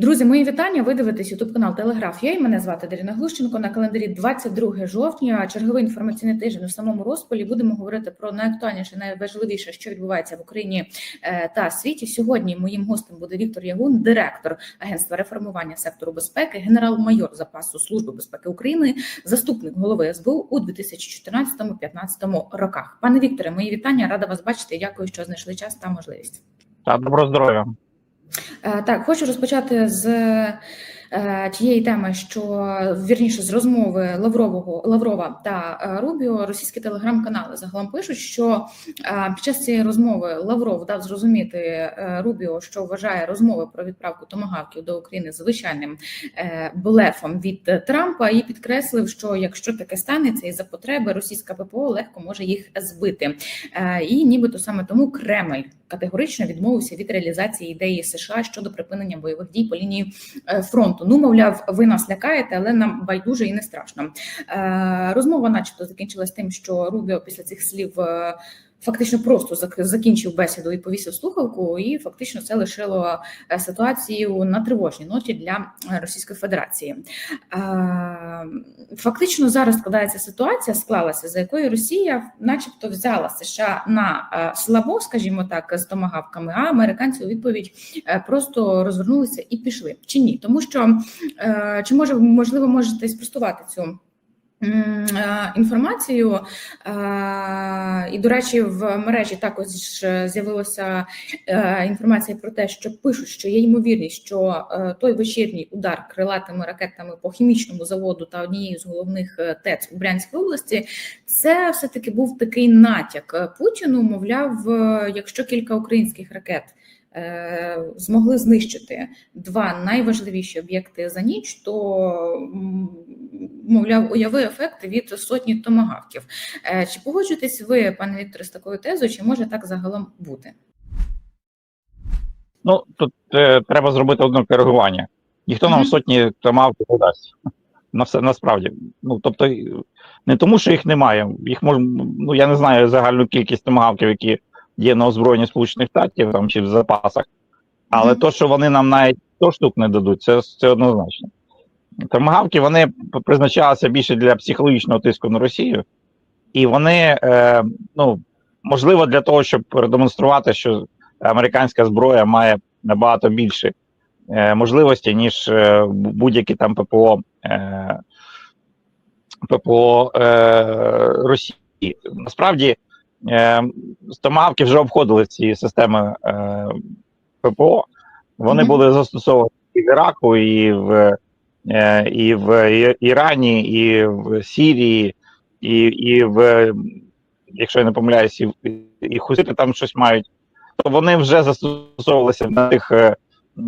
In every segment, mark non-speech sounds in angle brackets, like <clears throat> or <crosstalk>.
Друзі, мої вітання. Ви дивитесь Ютуб канал Телеграф. Я і мене звати Дарина Глущенко. На календарі 22 жовтня. Черговий інформаційний тиждень у самому розпалі. Будемо говорити про найактуальніше, найважливіше, що відбувається в Україні е, та світі. Сьогодні моїм гостем буде Віктор Ягун, директор агентства реформування сектору безпеки, генерал-майор запасу служби безпеки України, заступник голови СБУ у 2014-2015 роках. Пане Вікторе, мої вітання. Рада вас бачити. Дякую, що знайшли час та можливість. Та доброго здоров'я. Е, Так, хочу розпочати з тієї теми, що вірніше з розмови Лаврового Лаврова та е, Рубіо. Російські телеграм-канали загалом пишуть, що е, під час цієї розмови Лавров дав зрозуміти е, Рубіо, що вважає розмови про відправку томагавків до України звичайним е, блефом від Трампа, і підкреслив, що якщо таке станеться і за потреби, російська ППО легко може їх збити. Е, І нібито саме тому Кремль категорично відмовився від реалізації ідеї США щодо припинення бойових дій по лінії е, фронту. Ну, мовляв, ви нас лякаєте, але нам байдуже і не страшно. Е, Розмова, начебто, закінчилась тим, що Рубіо після цих слів. Фактично просто зак- закінчив бесіду і повісив слухавку, і фактично це лишило е, ситуацію на тривожній ноті для Російської Федерації. Е, Фактично зараз складається ситуація, склалася, за якою Росія, начебто, взяла США на е, слабо, скажімо так, з томагавками, а американці у відповідь просто розвернулися і пішли. Чи ні? Тому що чи може можливо можете спростувати цю? Е, Інформацію Е, і, до речі, в мережі також з'явилася е, інформація про те, що пишуть, що є ймовірність, що той вечірній удар крилатими ракетами по хімічному заводу та однією з головних ТЕЦ у Брянській області, це все таки був такий натяк Путіну. Мовляв, якщо кілька українських ракет. Е, Змогли знищити два найважливіші об'єкти за ніч, то мовляв, уяви ефекти від сотні томагавків. Е, Чи погоджуєтесь ви, пане Вікторе, з такою тезою, чи може так загалом бути? Ну тут е, треба зробити одне коригування. Ніхто нам сотні томагавків не дасть. На все насправді. Ну тобто, не тому, що їх немає. Їх мож, ну я не знаю загальну кількість томагавків, які є на озброєнні Сполучених Штатів там чи в запасах. Але Мгм. то, що вони нам навіть 100 штук не дадуть, це, це однозначно. Томагавки вони призначалися більше для психологічного тиску на Росію, і вони, е, ну, можливо, для того, щоб продемонструвати, що американська зброя має набагато більше е, можливості, ніж е, будь-які там ППО, е, ППО е, Росії. Насправді, е, томагавки вже обходили ці системи е, ППО. Вони Мгм. були застосовані і в Іраку, і в, е, і в Ірані, і в Сірії, і, і в, якщо я не помиляюсь, і, і хусити там щось мають. То вони вже застосовувалися на тих е,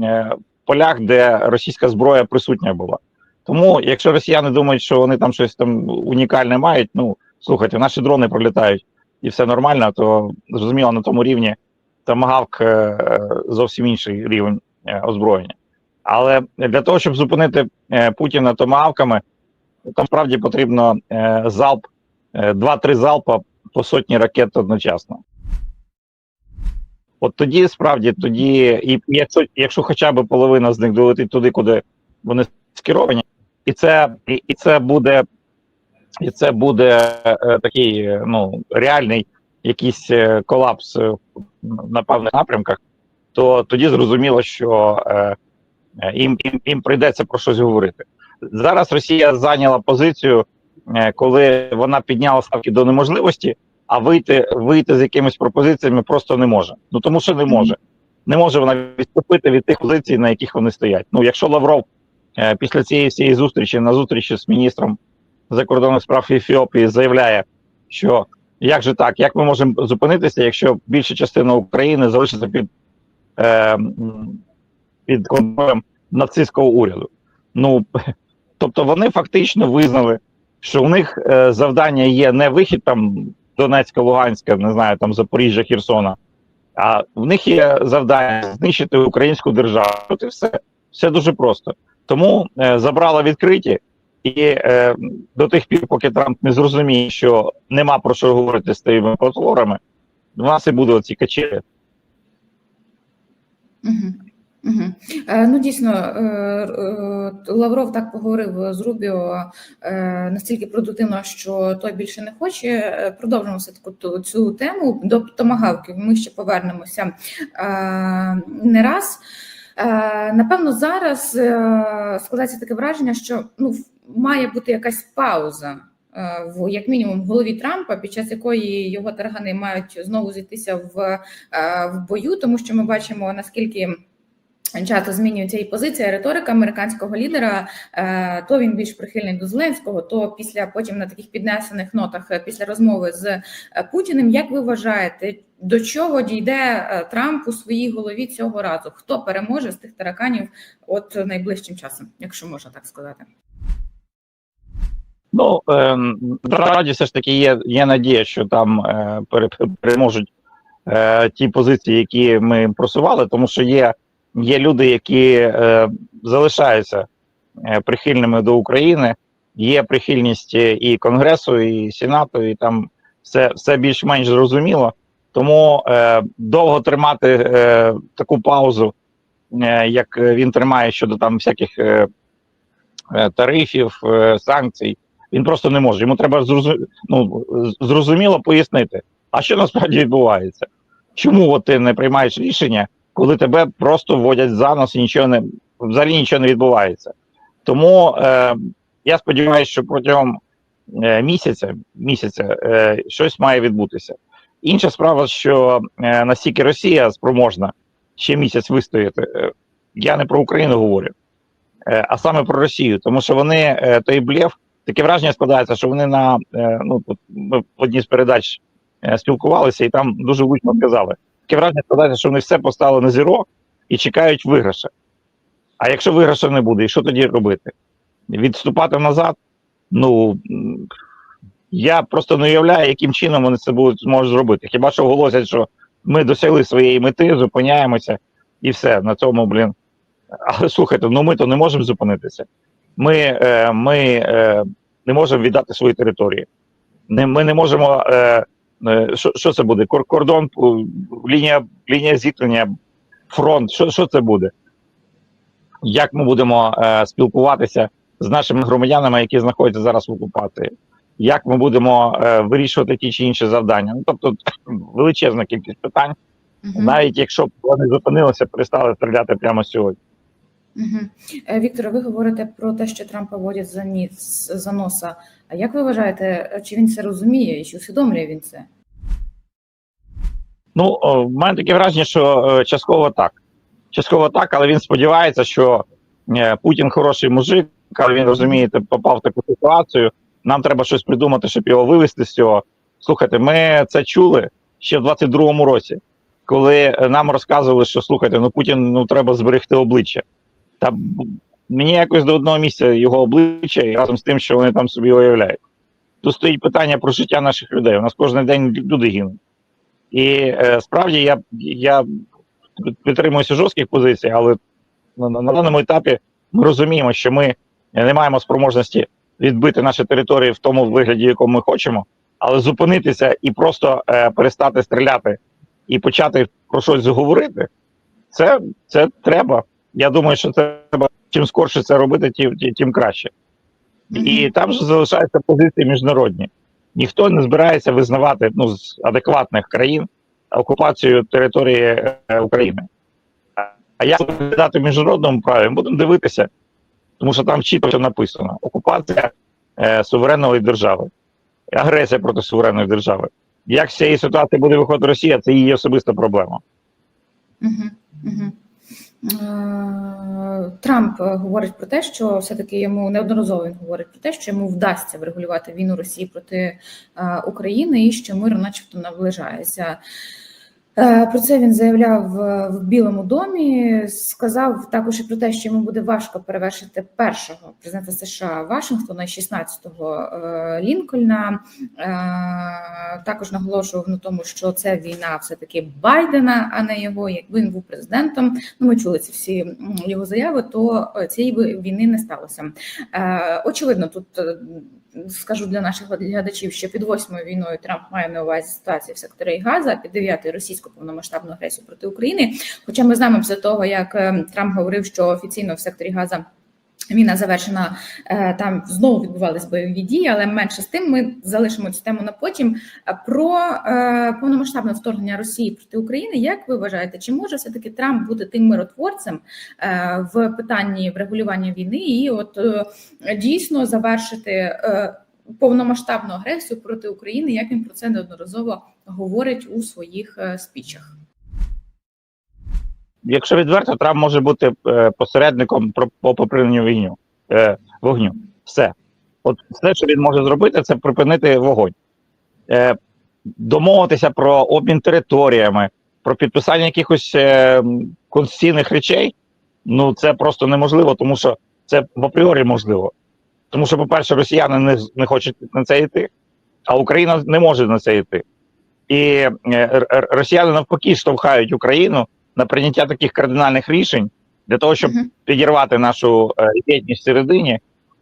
е, полях, де російська зброя присутня була. Тому, якщо росіяни думають, що вони там щось там унікальне мають, ну слухайте, наші дрони пролітають і все нормально, то зрозуміло на тому рівні Томагавк е, зовсім інший рівень е, озброєння. Але для того, щоб зупинити е, Путіна томагавками, там справді потрібно залп, два-три залпа по сотні ракет одночасно. От тоді справді, тоді, і якщо, якщо хоча б половина з них долетить туди, куди вони скеровані, і це, і, і це буде, і це буде е, такий е, ну, реальний якийсь е, колапс на певних напрямках, то тоді зрозуміло, що їм, їм, їм прийдеться про щось говорити. Зараз Росія зайняла позицію, коли вона підняла ставки до неможливості, а вийти, вийти з якимись пропозиціями просто не може. Ну тому що не може. Не може вона відступити від тих позицій, на яких вони стоять. Ну, якщо Лавров після цієї всієї зустрічі на зустрічі з міністром закордонних справ Ефіопії заявляє, що як же так, як ми можемо зупинитися, якщо більша частина України залишиться під, е, під контролем нацистського уряду? Ну <laughs> тобто вони фактично визнали, що у них е, завдання є не вихід там Донецька, Луганська, не знаю, там Запоріжжя, Херсона, а в них є завдання знищити українську державу. От і все. Все дуже просто. Тому е, забрала відкриті, і е, до тих пір, поки Трамп не зрозуміє, що нема про що говорити з тими потворами, у нас і будуть ці качелі. Угу. Угу. Ну, дійсно, е, е, Лавров так поговорив з Рубіо настільки продуктивно, що той більше не хоче. Продовжимо все таку цю тему. До томагавків ми ще повернемося не раз. Е, Напевно, зараз е, складається таке враження, що ну, має бути якась пауза. е, В як мінімум в голові Трампа, під час якої його таргани мають знову зійтися в, в бою, тому що ми бачимо наскільки часто змінюється і позиція, і риторика американського лідера. Е, То він більш прихильний до Зеленського, то після потім на таких піднесених нотах е, після розмови з е, Путіним. Як ви вважаєте, до чого дійде Трамп у своїй голові цього разу? Хто переможе з тих тараканів от найближчим часом, якщо можна так сказати? Ну ем, насправді все ж таки є, є надія, що там переможуть ті позиції, які ми просували, тому що є, є люди, які е, залишаються е, прихильними до України. Є прихильність е, і Конгресу, і Сенату, і там все, все більш-менш зрозуміло. Тому е, довго тримати е, таку паузу, е, як він тримає щодо там всяких е, е, тарифів, е, санкцій, він просто не може. Йому треба зрозу... ну, зрозуміло пояснити, а що насправді відбувається. Чому от ти не приймаєш рішення, коли тебе просто вводять за нос і нічого не взагалі нічого не відбувається. Тому е, я сподіваюся, що протягом е, місяця місяця е, щось має відбутися. Інша справа, що е, настільки Росія спроможна ще місяць вистояти. Е, я не про Україну говорю, е, а саме про Росію, тому що вони е, той блєв, таке враження складається, що вони на е, ну тут ми в одній з передач е, спілкувалися, і там дуже влучно сказали. Таке враження що вони все поставили на зіро і чекають виграша. А якщо виграша не буде, і що тоді робити? Відступати назад? Ну я просто не уявляю, яким чином вони це будуть зможуть зробити. Хіба що оголосять, що ми досягли своєї мети, зупиняємося і все на цьому, блін. Але слухайте, ну ми то не можемо зупинитися. Ми, е, ми е, не можемо віддати свої території. Не, ми не можемо. Е, що, що це буде? Кор- Кордон, е, лінія, лінія зіткнення, фронт. Що, що це буде? Як ми будемо е, спілкуватися з нашими громадянами, які знаходяться зараз в окупації? Як ми будемо е, вирішувати ті чи інші завдання? Ну тобто <clears throat> величезна кількість питань, Мгм. навіть якщо б вони зупинилися, перестали стріляти прямо сьогодні. Е, ви говорите про те, що Трампа водять за ніс за носа. А як ви вважаєте, чи він це розуміє і чи усвідомлює він це? Ну, в мене таке враження, що е, частково так. Частково так, але він сподівається, що е, Путін хороший мужик, але він розумієте, попав в таку ситуацію. Нам треба щось придумати, щоб його вивести з цього. Слухайте, ми це чули ще в 22-му році, коли е, нам розказували, що слухайте, ну Путін ну треба зберегти обличчя. Та мені якось до одного місця його обличчя і разом з тим, що вони там собі уявляють. Тут стоїть питання про життя наших людей. У нас кожен день люди гинуть. І е, справді я, я підтримуюся жорстких позицій, але на, на, даному етапі ми розуміємо, що ми не маємо спроможності відбити наші території в тому вигляді, якому ми хочемо, але зупинитися і просто е, перестати стріляти і почати про щось заговорити, це, це треба. Я думаю, що це треба чим скорше це робити, тим, тим, краще. І там же залишаються позиції міжнародні. Ніхто не збирається визнавати ну, з адекватних країн окупацію території е, України. А як виглядати в міжнародному праві, ми будемо дивитися, тому що там чітко все написано: окупація е, суверенної держави, агресія проти суверенної держави. Як з цієї ситуації буде виходити Росія, це її особиста проблема. Мгм, мгм. Е, Трамп говорить про те, що все-таки йому неодноразово він говорить про те, що йому вдасться врегулювати війну Росії проти е, України і що мир, начебто, наближається. Е, Про це він заявляв е, в Білому домі. Сказав також і про те, що йому буде важко перевершити першого президента США Вашингтона, 16-го е, Лінкольна. Також наголошував на тому, що це війна все-таки Байдена, а не його. Якби він був президентом, ну ми чули ці всі його заяви, то цієї війни не сталося. Очевидно, тут скажу для наших глядачів, що під восьмою війною Трамп має на увазі ситуацію в секторі Газа, під дев'ятою російську повномасштабну агресію проти України. Хоча ми знаємо після того, як е, Трамп говорив, що офіційно в секторі Газа. Війна завершена е, там знову відбувались бойові дії, але менше з тим ми залишимо цю тему на потім. Е, Про е, повномасштабне вторгнення Росії проти України. Як ви вважаєте, чи може все таки Трамп бути тим миротворцем в питанні врегулювання війни і от дійсно завершити повномасштабну агресію проти України, як він про це неодноразово говорить у своїх спічах? Якщо відверто, Трамп може бути е, посередником по припиненню війню, е, вогню. Все. От все, що він може зробити, це припинити вогонь. Е, домовитися про обмін територіями, про підписання якихось е, конституційних речей. Ну це просто неможливо, тому що це в апріорі можливо. Тому що, по-перше, росіяни не, не хочуть на це йти, а Україна не може на це йти. І е, росіяни навпаки штовхають Україну на прийняття таких кардинальних рішень для того, щоб підірвати нашу е, єдність всередині,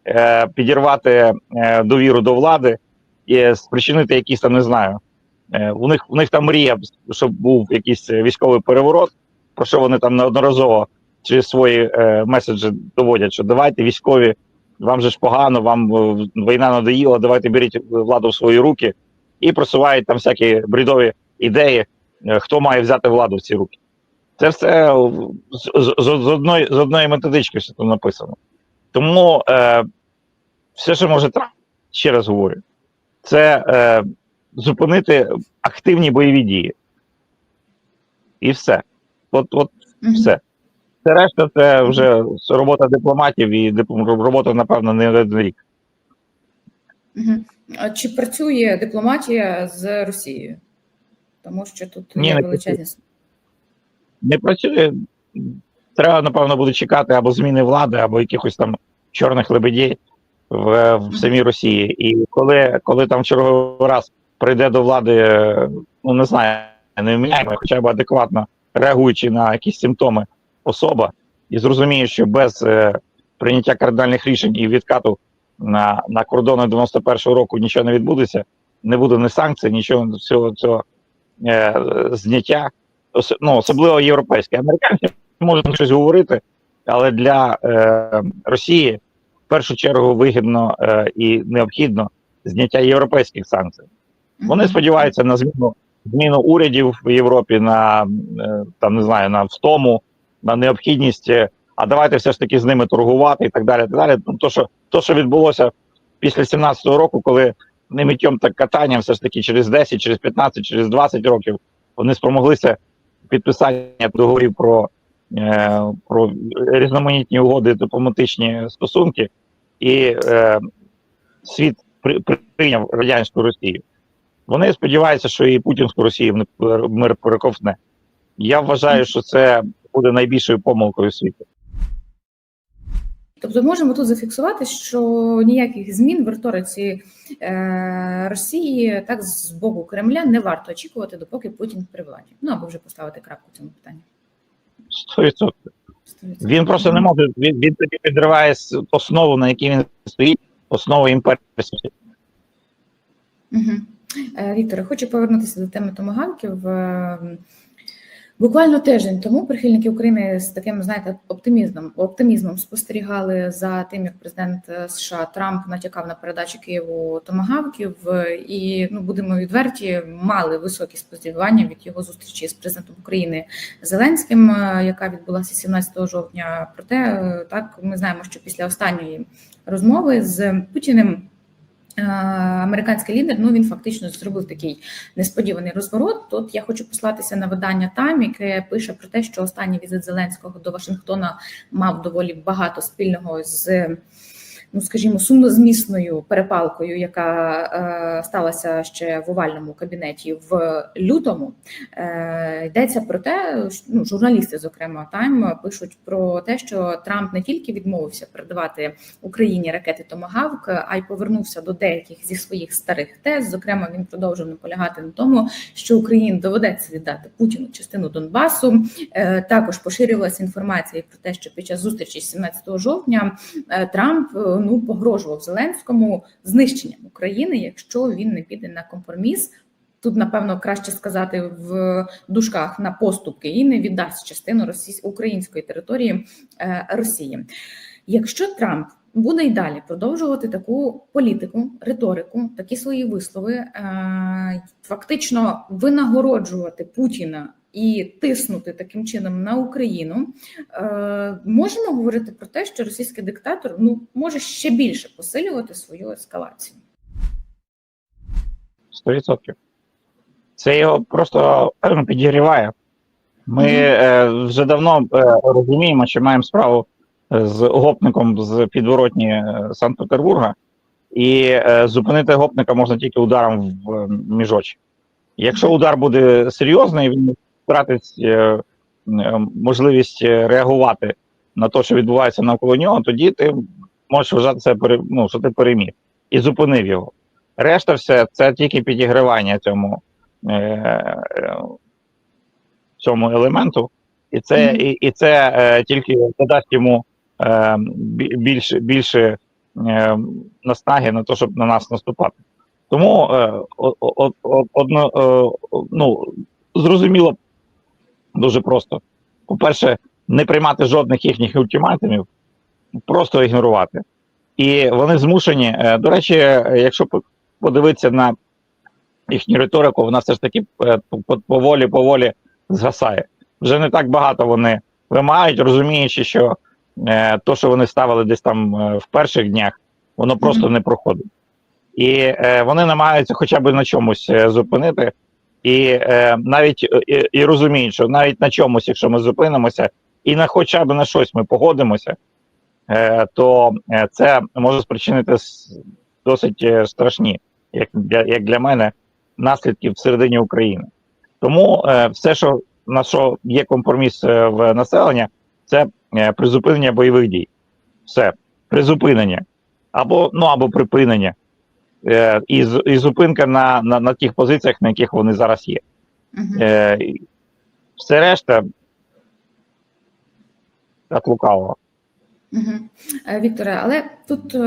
е, підірвати е, довіру до влади і спричинити якісь там, не знаю. У них у них там мрія, щоб був якийсь військовий переворот, про що вони там неодноразово через свої меседжі доводять, що давайте військові, вам же ж погано, вам війна надоїла, давайте беріть владу в свої руки і просувають там всякі бредові ідеї, хто має взяти владу в ці руки. Це все з, з, з, з одної, з одної методички все там написано. Тому е, все, що може Трамп, ще раз говорю, це е, зупинити активні бойові дії. І все. От, от Мгм. все. Це решта це вже робота дипломатів і дип- робота, напевно, не один рік. А Чи працює дипломатія з Росією? Тому що тут Ні, є не величезні Не працює. Треба, напевно, буде чекати або зміни влади, або якихось там чорних лебедей в, в самій Росії. І коли, коли там черговий раз прийде до влади, ну не знаю, не вміняємо, хоча б адекватно реагуючи на якісь симптоми особа, і зрозуміє, що без е, прийняття кардинальних рішень і відкату на, на кордони 91-го року нічого не відбудеться, не буде ні санкцій, нічого всього цього е, зняття, ну, особливо європейські. Американці можуть щось говорити, але для е, Росії в першу чергу вигідно е, і необхідно зняття європейських санкцій. Вони сподіваються на зміну зміну урядів в Європі, на е, там не знаю, на втому, на необхідність. е, А давайте все ж таки з ними торгувати і так далі. Так далі. Ну, то, що то, що відбулося після 17-го року, коли не миттєм так катанням, все ж таки через 10, через 15, через 20 років вони спромоглися підписання договорів про, е, про різноманітні угоди, дипломатичні стосунки, і е, світ при, прийняв радянську Росію. Вони сподіваються, що і путінську Росію мир перековтне. Я вважаю, що це буде найбільшою помилкою світу. Тобто можемо тут зафіксувати, що ніяких змін в риториці е, Росії так з боку Кремля не варто очікувати, допоки Путін при владі. Ну або вже поставити крапку цьому питанні. 100%. 100%. Він просто не може. Він, він тоді підриває основу, на якій він стоїть, основу імперії. Угу. Вікторе, хочу повернутися до теми томагавків. Буквально тиждень тому прихильники України з таким, знаєте, оптимізмом оптимізмом спостерігали за тим, як президент е, США Трамп натякав на передачу Києву томагавків, і ну будемо відверті, мали високі сподівання від його зустрічі з президентом України Зеленським, е, яка відбулася 17 жовтня. Проте е, так ми знаємо, що після останньої розмови з Путіним. Е, Американський лідер, ну він фактично зробив такий несподіваний розворот. Тут я хочу послатися на видання Time, яке пише про те, що останній візит Зеленського до Вашингтона мав доволі багато спільного з. Ну, скажімо, сумнозмісною перепалкою, яка е, сталася ще в овальному кабінеті в лютому, е, йдеться про те, що, ну, журналісти, зокрема, Тайм пишуть про те, що Трамп не тільки відмовився передавати Україні ракети Томагавк, а й повернувся до деяких зі своїх старих тез. Зокрема, він продовжив наполягати на тому, що Україні доведеться віддати Путіну частину Донбасу. Е, Також поширювалася інформація про те, що під час зустрічі 17 жовтня е, Трамп е, ну погрожував Зеленському знищенням України, якщо він не піде на компроміс. Тут напевно краще сказати в дужках на поступки і не віддасть частину російсь... української території е, Росії. Якщо Трамп буде й далі продовжувати таку політику, риторику, такі свої вислови, е, фактично винагороджувати Путіна і тиснути таким чином на Україну, е, можемо говорити про те, що російський диктатор ну може ще більше посилювати свою ескалацію. 100%. Це його просто підігріває. Ми Мгм. е, вже давно е, розуміємо, що маємо справу з гопником з підворотні е, Санкт-Петербурга, і е, зупинити гопника можна тільки ударом в е, міжочі. Якщо удар буде серйозний, він втратить можливість реагувати на те, що відбувається навколо нього, тоді ти можеш вважати себе ну, що ти переміг і зупинив його. Решта все це тільки підігривання цьому, цьому елементу, і це, і, і це тільки додасть йому більше, більше е, наснаги на те, щоб на нас наступати. Тому е, одно, е, ну, зрозуміло дуже просто. По-перше, не приймати жодних їхніх ультиматумів, просто ігнорувати. І вони змушені. е, До речі, е, якщо подивитися на їхню риторику, вона все ж таки е, поволі поволі згасає. Вже не так багато вони вимагають, розуміючи, що е, то, що вони ставили десь там е, в перших днях, воно просто не проходить. І е, вони намагаються хоча б на чомусь е, зупинити, і е, навіть е, і, і розуміють, що навіть на чомусь, якщо ми зупинимося, і на хоча б на щось ми погодимося, е, то е, це може спричинити досить е, страшні, як для, як для мене, наслідки всередині України. Тому е, все, що на що є компроміс е, в населення, це е, призупинення бойових дій. Все, призупинення. Або, ну, або припинення. Е, і, і зупинка на, на, на тих позиціях, на яких вони зараз є. Е, все решта так лукавого. Е, Вікторе, але тут е,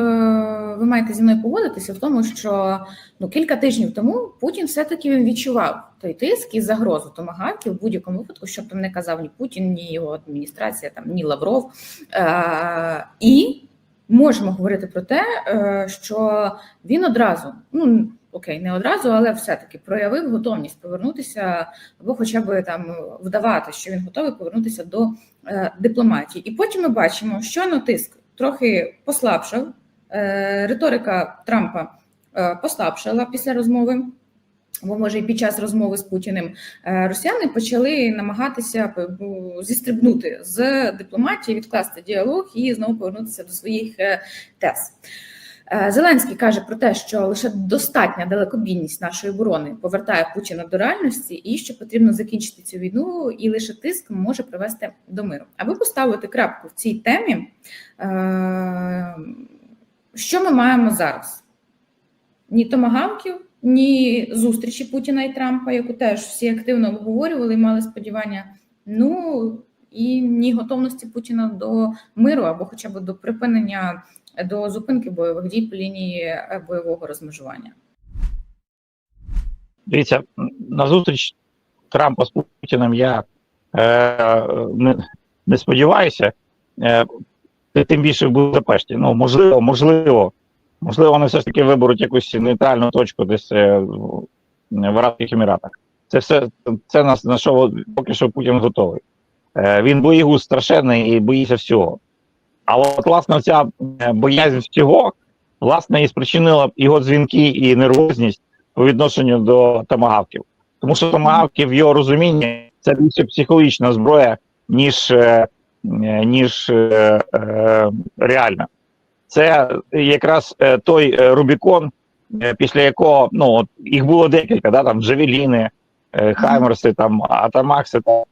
ви маєте зі мною погодитися в тому, що ну кілька тижнів тому Путін все-таки він відчував той тиск і загрозу томагавки в будь-якому випадку, щоб там не казав ні Путін, ні його адміністрація, там ні Лавров. Е, і можемо говорити про те, е, що він одразу, ну окей, не одразу, але все-таки проявив готовність повернутися або хоча б там вдавати, що він готовий повернутися до е, дипломатії. І потім ми бачимо, що на тиск трохи послабшав. Е, риторика Трампа е, послабшала після розмови. Бо може і під час розмови з Путіним е, росіяни почали намагатися зістрибнути з дипломатії, відкласти діалог і знову повернутися до своїх е, тез. Е, Зеленський каже про те, що лише достатня далекобійність нашої оборони повертає Путіна до реальності, і що потрібно закінчити цю війну, і лише тиск може привести до миру. Аби поставити крапку в цій темі, е, що ми маємо зараз? Ні томагавків, ні зустрічі Путіна і Трампа, яку теж всі активно обговорювали і мали сподівання. Ну і ні готовності Путіна до миру або хоча б до припинення до зупинки бойових дій по лінії е, бойового розмежування. Дивіться, на зустріч Трампа з Путіним я е, не, не сподіваюся, е, тим більше в Будапешті. Ну, можливо, можливо, можливо, вони все ж таки виберуть якусь нейтральну точку десь е, в Арабських Еміратах. Це все це на, на що поки що Путін готовий. Е, він боєгуз страшенний і боїться всього. А от, власне, ця боязнь всього, власне, і спричинила його дзвінки і нервозність по відношенню до томагавків. Тому що томагавки в його розумінні це більше психологічна зброя, ніж, е, е, ніж е, е, реальна. Це якраз е, той е, Рубікон, е, після якого ну, от, їх було декілька, да, там Джавеліни, е, Хаймерси, там, Атамакси, там,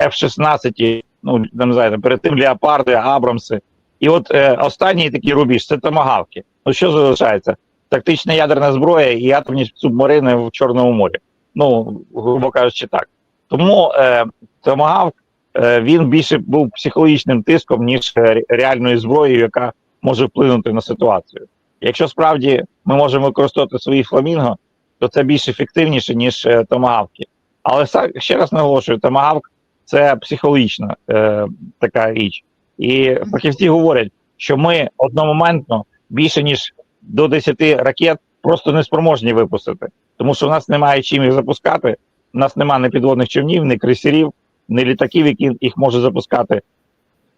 F-16, ну, не знаю, перед тим Леопарди, Абрамси. І от е, останній такий рубіж це томагавки. Ну що залишається? Тактична ядерна зброя і атомні субмарини в Чорному морі. Ну, грубо кажучи, так. Тому е, томагавк е, він більше був психологічним тиском, ніж е, реальною зброєю, яка може вплинути на ситуацію. Якщо справді ми можемо використовувати свої фламінго, то це більш ефективніше, ніж е, томагавки. Але ще раз наголошую, томагавк це психологічна е, така річ. І фахівці говорять, що ми одномоментно більше ніж до 10 ракет просто не спроможні випустити, тому що в нас немає чим їх запускати. У нас немає ні підводних човнів, ні крейсерів, ні літаків, які їх може запускати.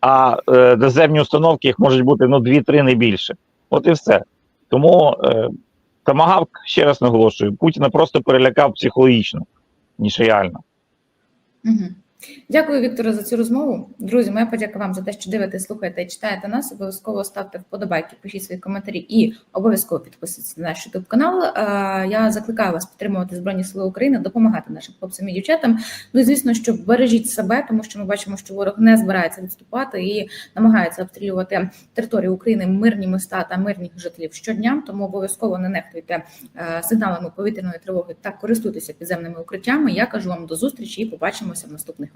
А е, доземні установки їх можуть бути ну 2-3 не більше. От і все. Тому е, Томагавк, ще раз наголошую, Путіна просто перелякав психологічно, ніж реально. Угу. Дякую, Вікторе, за цю розмову. Друзі, моя подяка вам за те, що дивитесь, слухаєте і читаєте нас. Обов'язково ставте вподобайки, пишіть свої коментарі і обов'язково підписуйтесь на наш YouTube канал. Я закликаю вас підтримувати Збройні Сили України, допомагати нашим хлопцям і дівчатам. Ну і звісно, що бережіть себе, тому що ми бачимо, що ворог не збирається відступати і намагається обстрілювати територію України, мирні міста та мирних жителів щодня. Тому обов'язково не нехтуйте е, сигналами повітряної тривоги та користуйтеся підземними укриттями. Я кажу вам до зустрічі і побачимося в наступних